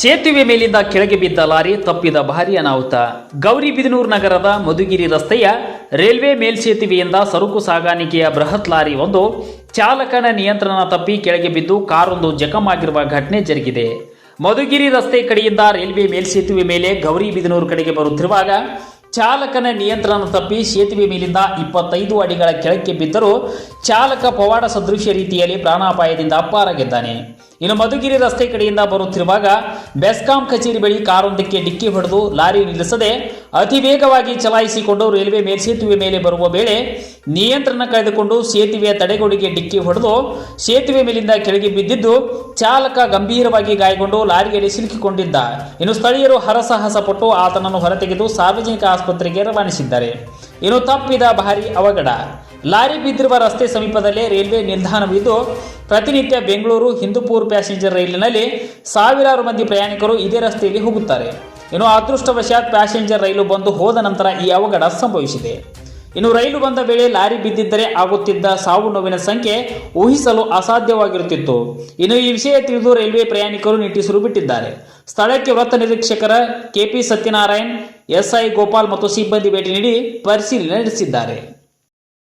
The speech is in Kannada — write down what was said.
ಸೇತುವೆ ಮೇಲಿಂದ ಕೆಳಗೆ ಬಿದ್ದ ಲಾರಿ ತಪ್ಪಿದ ಭಾರಿ ಅನಾಹುತ. ಗೌರಿಬಿದನೂರು ನಗರದ ಮಧುಗಿರಿ ರಸ್ತೆಯ ರೈಲ್ವೆ ಮೇಲ್ಸೇತುವೆಯಿಂದ ಸರಕು ಸಾಗಾಣಿಕೆಯ ಬೃಹತ್ ಲಾರಿ ಒಂದು ಚಾಲಕನ ನಿಯಂತ್ರಣ ತಪ್ಪಿ ಕೆಳಗೆ ಬಿದ್ದು ಕಾರೊಂದು ಜಖಮಾಗಿರುವ ಘಟನೆ ಜರುಗಿದೆ. ಮಧುಗಿರಿ ರಸ್ತೆ ಕಡೆಯಿಂದ ರೈಲ್ವೆ ಮೇಲ್ಸೇತುವೆ ಮೇಲೆ ಗೌರಿಬಿದನೂರು ಕಡೆಗೆ ಬರುತ್ತಿರುವಾಗ ಚಾಲಕನ ನಿಯಂತ್ರಣ ತಪ್ಪಿ ಸೇತುವೆ ಮೇಲಿಂದ ಇಪ್ಪತ್ತೈದು ಅಡಿಗಳ ಕೆಳಕ್ಕೆ ಬಿದ್ದರೂ ಚಾಲಕ ಪವಾಡ ಸದೃಶ್ಯ ರೀತಿಯಲ್ಲಿ ಪ್ರಾಣಾಪಾಯದಿಂದ ಅಪ್ಪಾರಾಗಿದ್ದಾನೆ ಇನ್ನು ಮಧುಗಿರಿ ರಸ್ತೆ ಕಡೆಯಿಂದ ಬರುತ್ತಿರುವಾಗ ಬೆಸ್ಕಾಂ ಕಚೇರಿ ಬಳಿ ಕಾರೊಂದಕ್ಕೆ ಡಿಕ್ಕಿ ಹೊಡೆದು ಲಾರಿ ನಿಲ್ಲಿಸದೆ ಅತಿ ವೇಗವಾಗಿ ಚಲಾಯಿಸಿಕೊಂಡು ರೈಲ್ವೆ ಮೇಲ್ಸೇತುವೆ ಮೇಲೆ ಬರುವ ವೇಳೆ ನಿಯಂತ್ರಣ ಕಳೆದುಕೊಂಡು ಸೇತುವೆಯ ತಡೆಗೋಡೆಗೆ ಡಿಕ್ಕಿ ಹೊಡೆದು ಸೇತುವೆ ಮೇಲಿಂದ ಕೆಳಗೆ ಬಿದ್ದಿದ್ದು ಚಾಲಕ ಗಂಭೀರವಾಗಿ ಗಾಯಗೊಂಡು ಲಾರಿಯಲ್ಲಿ ಸಿಲುಕಿಕೊಂಡಿದ್ದ. ಇನ್ನು ಸ್ಥಳೀಯರು ಹರಸಾಹಸ ಪಟ್ಟು ಆತನನ್ನು ಹೊರತೆಗೆದು ಸಾರ್ವಜನಿಕ ಆಸ್ಪತ್ರೆಗೆ ರವಾನಿಸಿದ್ದಾರೆ. ಇನ್ನು ತಪ್ಪಿದ ಭಾರಿ ಅವಘಡ. ಲಾರಿ ಬಿದ್ದಿರುವ ರಸ್ತೆ ಸಮೀಪದಲ್ಲೇ ರೈಲ್ವೆ ನಿಲ್ದಾಣವಿದ್ದು ಪ್ರತಿನಿತ್ಯ ಬೆಂಗಳೂರು ಹಿಂದೂಪುರ್ ಪ್ಯಾಸೆಂಜರ್ ರೈಲಿನಲ್ಲಿ ಸಾವಿರಾರು ಮಂದಿ ಪ್ರಯಾಣಿಕರು ಇದೇ ರಸ್ತೆಯಲ್ಲಿ ಹೋಗುತ್ತಾರೆ. ಇನ್ನು ಅದೃಷ್ಟವಶಾತ್ ಪ್ಯಾಸೆಂಜರ್ ರೈಲು ಬಂದು ಹೋದ ನಂತರ ಈ ಅವಘಡ ಸಂಭವಿಸಿದೆ. ಇನ್ನು ರೈಲು ಬಂದ ವೇಳೆ ಲಾರಿ ಬಿದ್ದಿದ್ದರೆ ಆಗುತ್ತಿದ್ದ ಸಾವು ನೋವಿನ ಸಂಖ್ಯೆ ಊಹಿಸಲು ಅಸಾಧ್ಯವಾಗಿರುತ್ತಿತ್ತು. ಇನ್ನು ಈ ವಿಷಯ ತಿಳಿದು ರೈಲ್ವೆ ಪ್ರಯಾಣಿಕರು ನಿಟ್ಟುಸಿರು ಬಿಟ್ಟಿದ್ದಾರೆ ಸ್ಥಳಕ್ಕೆ ವೃತ್ತ ನಿರೀಕ್ಷಕರ K P Satyanarayan S I Gopal ಮತ್ತು ಸಿಬ್ಬಂದಿ ಭೇಟಿ ನೀಡಿ ಪರಿಶೀಲನೆ ನಡೆಸಿದ್ದಾರೆ.